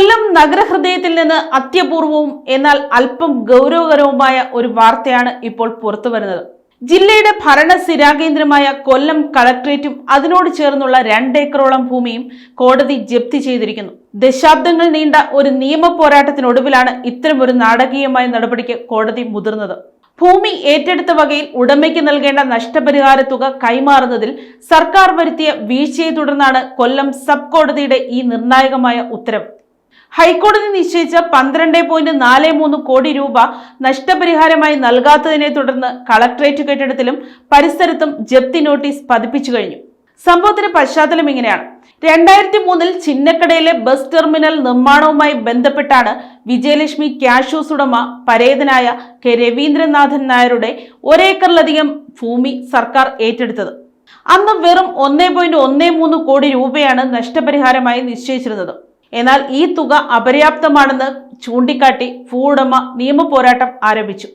കൊല്ലം നഗരഹൃദയത്തിൽ നിന്ന് അത്യപൂർവവും എന്നാൽ അല്പം ഗൗരവകരവുമായ ഒരു വാർത്തയാണ് ഇപ്പോൾ പുറത്തു വരുന്നത്. ജില്ലയുടെ ഭരണ സ്ഥിരാകേന്ദ്രമായ കൊല്ലം കളക്ട്രേറ്റും അതിനോട് ചേർന്നുള്ള രണ്ടേക്കറോളം ഭൂമിയും കോടതി ജപ്തി ചെയ്തിരിക്കുന്നു. ദശാബ്ദങ്ങൾ നീണ്ട ഒരു നിയമ പോരാട്ടത്തിനൊടുവിലാണ് ഇത്തരമൊരു നാടകീയമായ നടപടിക്ക് കോടതി മുതിർന്നത്. ഭൂമി ഏറ്റെടുത്ത വകയിൽ ഉടമയ്ക്ക് നൽകേണ്ട നഷ്ടപരിഹാര തുക കൈമാറുന്നതിൽ സർക്കാർ വരുത്തിയ വീഴ്ചയെ തുടർന്നാണ് കൊല്ലം സബ് കോടതിയുടെ ഈ നിർണായകമായ ഉത്തരവ് ഹൈക്കോടതി നിശ്ചയിച്ച പന്ത്രണ്ട് പോയിന്റ് നാല് മൂന്ന് കോടി രൂപ നഷ്ടപരിഹാരമായി നൽകാത്തതിനെ തുടർന്ന് കളക്ട്രേറ്റ് കെട്ടിടത്തിലും പരിസരത്തും ജപ്തി നോട്ടീസ് പതിപ്പിച്ചു കഴിഞ്ഞു. സംഭവത്തിന്റെ പശ്ചാത്തലം ഇങ്ങനെയാണ്. രണ്ടായിരത്തി മൂന്നിൽ ചിന്നക്കടയിലെ ബസ് ടെർമിനൽ നിർമ്മാണവുമായി ബന്ധപ്പെട്ടാണ് വിജയലക്ഷ്മി ക്യാഷൂസ് ഉടമ പരേതനായ കെ രവീന്ദ്രനാഥൻ നായരുടെ ഒരേക്കറിലധികം ഭൂമി സർക്കാർ ഏറ്റെടുത്തത്. അന്ന് വെറും ഒന്നേ പോയിന്റ് ഒന്നേ മൂന്ന് കോടി രൂപയാണ് നഷ്ടപരിഹാരമായി നിശ്ചയിച്ചിരുന്നത്. എന്നാൽ ഈ തുക അപര്യാപ്തമാണെന്ന് ചൂണ്ടിക്കാട്ടി ഭൂവുടമ നിയമ പോരാട്ടം ആരംഭിച്ചു.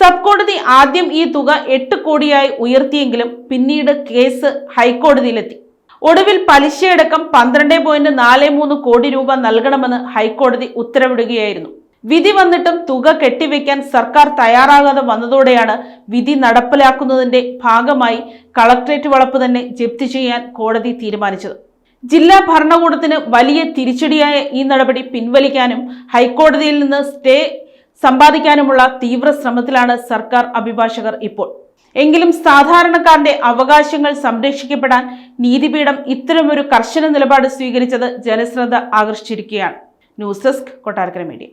സബ് കോടതി ആദ്യം ഈ തുക എട്ട് കോടിയായി ഉയർത്തിയെങ്കിലും പിന്നീട് കേസ് ഹൈക്കോടതിയിലെത്തി. ഒടുവിൽ പലിശയടക്കം പന്ത്രണ്ട് പോയിന്റ് നാല് മൂന്ന് കോടി രൂപ നൽകണമെന്ന് ഹൈക്കോടതി ഉത്തരവിടുകയായിരുന്നു. വിധി വന്നിട്ടും തുക കെട്ടിവെക്കാൻ സർക്കാർ തയ്യാറാകാതെ വന്നതോടെയാണ് വിധി നടപ്പിലാക്കുന്നതിന്റെ ഭാഗമായി കളക്ട്രേറ്റ് വളപ്പ് തന്നെ ജപ്തി ചെയ്യാൻ കോടതി തീരുമാനിച്ചത്. ജില്ലാ ഭരണകൂടത്തിന് വലിയ തിരിച്ചടിയായ ഈ നടപടി പിൻവലിക്കാനും ഹൈക്കോടതിയിൽ നിന്ന് സ്റ്റേ സമ്പാദിക്കാനുമുള്ള തീവ്ര ശ്രമത്തിലാണ് സർക്കാർ അഭിഭാഷകർ ഇപ്പോൾ. എങ്കിലും സാധാരണക്കാരന്റെ അവകാശങ്ങൾ സംരക്ഷിക്കപ്പെടാൻ നീതിപീഠം ഇത്തരമൊരു കർശന നിലപാട് സ്വീകരിച്ചത് ജനശ്രദ്ധ ആകർഷിച്ചിരിക്കുകയാണ്. News desk Kottarakkara media.